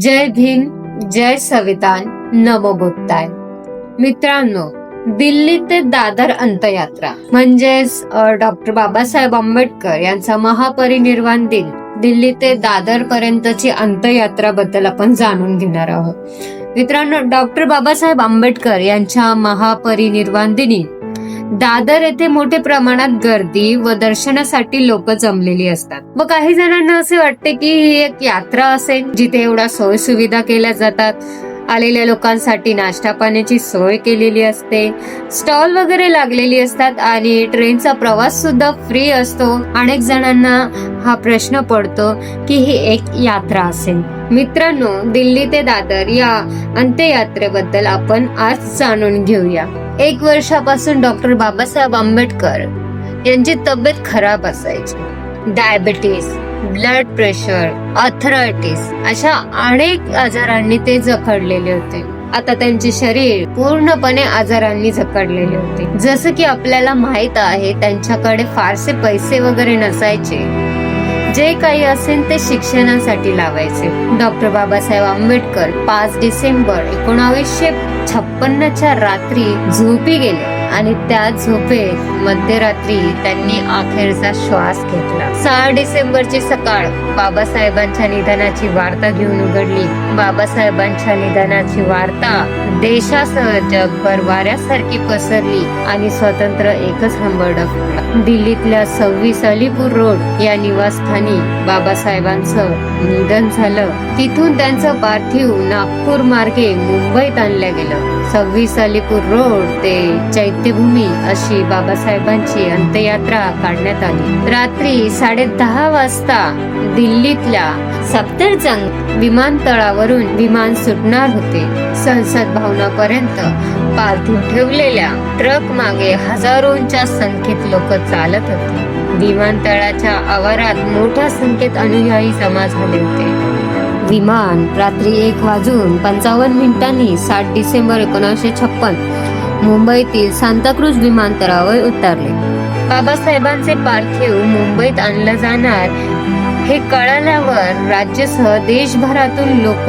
जय भीम जय संविधान नमो बुद्धाय मित्रांनो दिल्ली ते दादर अंतयात्रा म्हणजेच डॉक्टर बाबासाहेब आंबेडकर यांचा महापरिनिर्वाण दिन दिल्ली ते दादर पर्यंतची अंतयात्रा बद्दल आपण जाणून घेणार आहोत. मित्रांनो डॉक्टर बाबासाहेब आंबेडकर यांच्या महापरिनिर्वाण दिनी दादर येथे मोठ्या प्रमाणात गर्दी व दर्शनासाठी लोक जमलेली असतात. व काही जणांना असे वाटते की ही एक यात्रा असेल जिथे एवढ्या सोय सुविधा केल्या जातात. आलेल्या लोकांसाठी नाश्ता पाण्याची सोय केलेली असते. स्टॉल वगैरे लागलेली असतात आणि ट्रेनचा प्रवास सुद्धा फ्री असतो. अनेक जणांना हा प्रश्न पडतो की ही एक यात्रा असेल. मित्रांनो दिल्ली ते दादर या अंत्ययात्रेबद्दल आपण आज जाणून घेऊया. एक वर्षापासून डॉक्टर बाबासाहेब आंबेडकर यांची तब्येत खराब असायची. डायबिटीस ब्लड प्रेशर अथरायटिस अशा अनेक आजारांनी ते जखडलेले होते. आता त्यांचे शरीर पूर्णपणे आजारांनी जखडलेले होते. जसं की आपल्याला माहीत आहे त्यांच्याकडे फारसे पैसे वगैरे नसायचे. जे काही असेल ते शिक्षणासाठी लावायचे. डॉक्टर बाबासाहेब आंबेडकर पाच डिसेंबर एकोणावीसशे छप्पन्नच्या रात्री झोपी गेले आणि त्या झोपेत मध्यरात्री त्यांनी अखेरचा श्वास घेतला. सहा डिसेंबरची सकाळ बाबासाहेबांच्या निधनाची वार्ता घेऊन उघडली. बाबासाहेबांच्या निधनाची वार्ता देशासह जगभर वाऱ्यासारखी पसरली आणि स्वतंत्र एकच हंबरडा दिल्लीतल्या सव्वीस अलीपूर रोड या निवासस्थानी बाबासाहेबांचं निधन झालं. तिथून त्यांचं पार्थिव नागपूर मार्गे मुंबईत आणलं गेलं. सव्वीस अलीपूर रोड ते चैत्यभूमी अशी बाबासाहेबांची अंत्ययात्रा काढण्यात आली. रात्री साडे दहा वाजता दिल्लीतल्या सफदरजंग वरून विमान सुटणार होते. संसद भवनापर्यंत पार्थिव ठेवलेल्या ट्रक मागे हजारोंच्या संख्येत लोक चालत होते. विमानतळाच्या आवारात मोठ्या संख्येत अनुयायी जमा झाले होते. विमान रात्री एक वाजून पंचावन्न मिनिटांनी सात डिसेंबर एकोणीसशे छप्पन मुंबईतील सांताक्रूज विमानतळावर उतरले. बाबासाहेबांचे पार्थिव मुंबईत आणलं जाणार हे कळाल्यावर राज्यासह देशभरातून लोक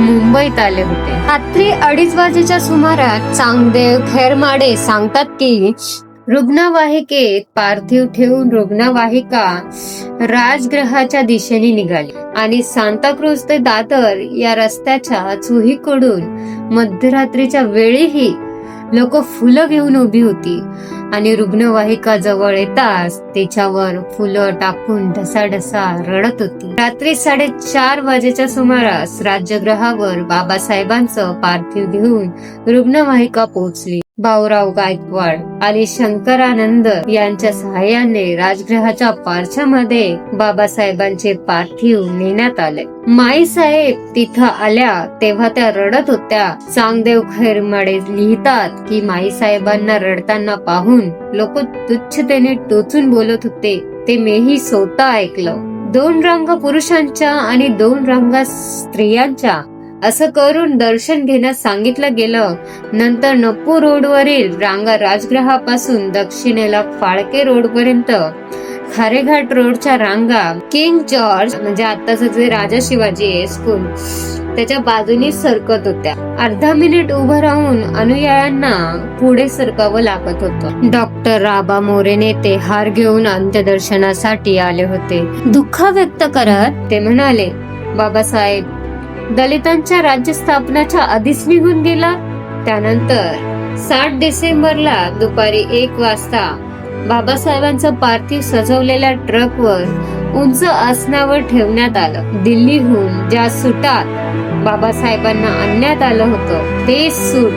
मुंबईत आले होते. रात्री अडीच वाजेच्या सुमारात चांगदेव खैरमाडे सांगतात की रुग्णवाहिकेत पार्थिव ठेवून रुग्णवाहिका राजग्रहाच्या दिशेने निघाली आणि सांताक्रूज ते दादर या रस्त्याच्या चुहीकडून मध्यरात्रीच्या वेळीही लोक फुलं घेऊन उभी होती. आणि रुग्णवाहिका जवळ येताच त्याच्यावर फुलं टाकून ढसाढसा रडत होती. रात्री साडेचार वाजेच्या सुमारास राज्यग्रहावर बाबासाहेबांचं पार्थिव घेऊन रुग्णवाहिका पोहोचली. भाऊराव गायकवाड आणि शंकरानंद यांच्या सहाय्याने राजगृहाच्या पारच्यामध्ये बाबासाहेबांचे पार्थिव नेण्यात आले. माई साहेब तिथं आल्या तेव्हा त्या रडत होत्या. चांगदेव खैरमाडे लिहितात की माई साहेबांना रडताना पाहून लोक तुच्छतेने टोचून बोलत होते. ते मीही स्वतः ऐकलं. दोन रंग पुरुषांच्या आणि दोन रंग स्त्रियांच्या असं करून दर्शन घेण्यास सांगितलं गेलं. नंतर नप्पू रोडवरील रांगा राजगृहापासून दक्षिणेला फाळके रोड पर्यंत खारेघाट रोडच्या रांगा किंग जॉर्ज म्हणजे आताच जे राजा शिवाजी आहे स्कूल त्याच्या बाजूने सरकत होत्या. अर्धा मिनिट उभं राहून अनुयायांना पुढे सरकावं लागत होतं. डॉक्टर राबा मोरे नेते हार घेऊन अंत्यदर्शनासाठी आले होते. दुःख व्यक्त करत ते म्हणाले बाबासाहेब दलितांच्या राज्य स्थापनाच्या आधीच निघून गेला. त्यानंतर सात डिसेंबरला दुपारी एक वाजता बाबासाहेबांचं पार्थिव सजवलेल्या ट्रकवर उंच आसनावर ठेवण्यात आलं. दिल्लीहून ज्या सुटात बाबासाहेबांना आणण्यात आलं होतं ते सूट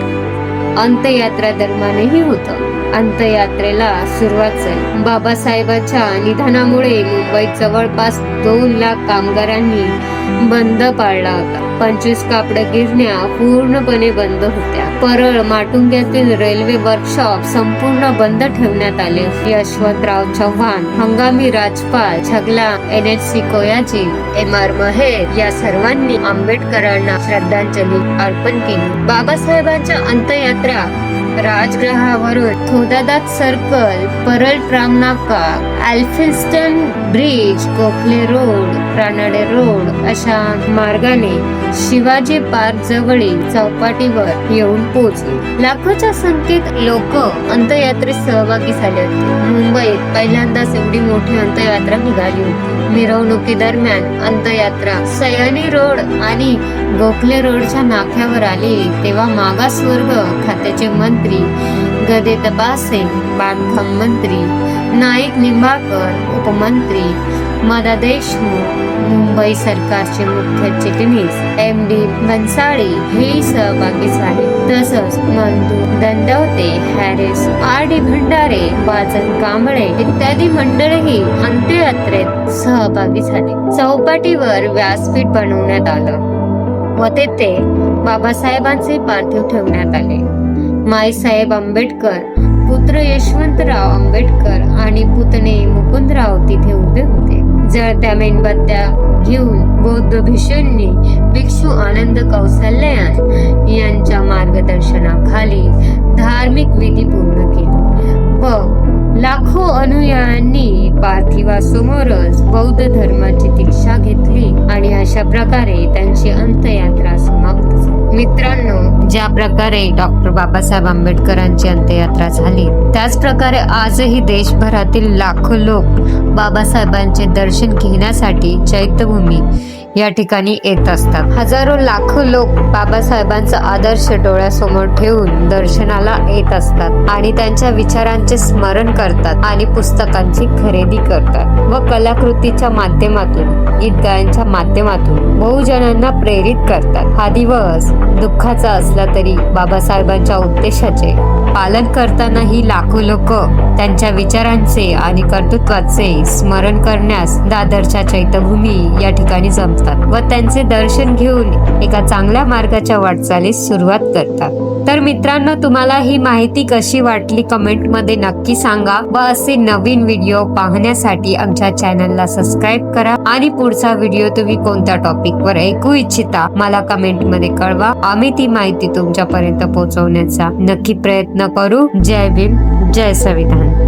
अंत्ययात्रा दरम्यानही होतं. अंतयात्रेला सुरुवात झाली. बाबासाहेबांच्या निधनामुळे मुंबईत जवळपास दोन लाख कामगारांनी बंद पाळला होता. पंचवीस कापड गिरण्या पूर्णपणे बंद होत्या. परळ माटुंग्यातील रेल्वे वर्कशॉप संपूर्ण बंद ठेवण्यात आले यशवंतराव चव्हाण हंगामी राजपाल Chagla N H C Koyaji M R Maher या सर्वांनी आंबेडकरांना श्रद्धांजली अर्पण केली. बाबासाहेबांच्या अंतयात्रा राजगृहावरून थोदादात सर्कल परल ट्राम नाका Elphinstone bridge Gokhale road Ranade road अशा मार्गाने शिवाजी पार्क जवळील चौपाटीवर येऊन पोहोचले. लाखोच्या संख्येत लोक अंतयात्रेत सहभागी झाले होते. मुंबईत पहिल्यांदाच एवढी मोठी अंतयात्रा निघाली होती. मिरवणुकी दरम्यान सयानी रोड आणि गोखले रोडच्या नाक्यावर आली. तेव्हा मागासवर्ग खात्याचे मंत्री गदेत बासिंग बांधकाम मंत्री नाईक निंबाळकर उपमंत्री मदा देशमुख मुंबई सरकारचे मुख्य चिटणीस एम डी भन्साळी हे सहभागी झाले. तसंच Mandu Dandavate Harris R D Bhandare Wajan Kamble इत्यादी मंडळही अंत्ययात्रेत सहभागी झाले. चौपाटीवर व्यासपीठ बनवण्यात आलं व तेथे बाबासाहेबांचे पार्थिव ठेवण्यात आले. माईसाहेब आंबेडकर पुत्र यशवंतराव आंबेडकर आणि पुतणे मुकुंदराव तिथे उभे होते. जळत्या मेणबत्त्या घेऊन बौद्ध भीषणने भिक्षू आनंद कौशल्यान यांच्या मार्गदर्शनाखाली धार्मिक विधी पूर्ण केली. व लाखो अनुयायांनी पार्थिवासमोरच बौद्ध धर्माची दीक्षा घेतली आणि अशा प्रकारे त्यांची ज्या प्रकारे डॉक्टर बाबासाहेब आंबेडकरांची अंत्ययात्रा झाली त्याच प्रकारे आजही देशभरातील लाखो लोक बाबासाहेबांचे दर्शन घेण्यासाठी चैत्यभूमी या ठिकाणी येत असतात. हजारो लाखो लोक बाबासाहेबांचा आदर्श डोळ्यासमोर ठेवून दर्शनाला येत असतात आणि त्यांच्या विचारांचे स्मरण करतात आणि पुस्तकांची खरेदी करतात व कलाकृतीच्या माध्यमातून गीतगायांच्या माध्यमातून बहुजनांना प्रेरित करतात. हा दिवस दुःखाचा असला तरी बाबासाहेबांच्या उद्देशाचे पालन करतानाही लाखो लोक त्यांच्या विचारांचे आणि कर्तृत्वाचे स्मरण करण्यास दादरच्या चैत्यभूमी या ठिकाणी जमतात. व त्यांचे दर्शन घेऊन एका चांगल्या मार्गाच्या वाटचालीस सुरुवात करतात. तर मित्रांनो तुम्हाला ही माहिती कशी वाटली कमेंटमध्ये नक्की सांगा व असे नवीन व्हिडिओ पाहण्यासाठी आमच्या चॅनलला सबस्क्राईब करा आणि पुढचा व्हिडिओ तुम्ही कोणत्या टॉपिक वर ऐकू इच्छिता मला कमेंटमध्ये कळवा. आम्ही ती माहिती तुमच्यापर्यंत पोहोचवण्याचा नक्की प्रयत्न करू. जय भीम जय संविधान.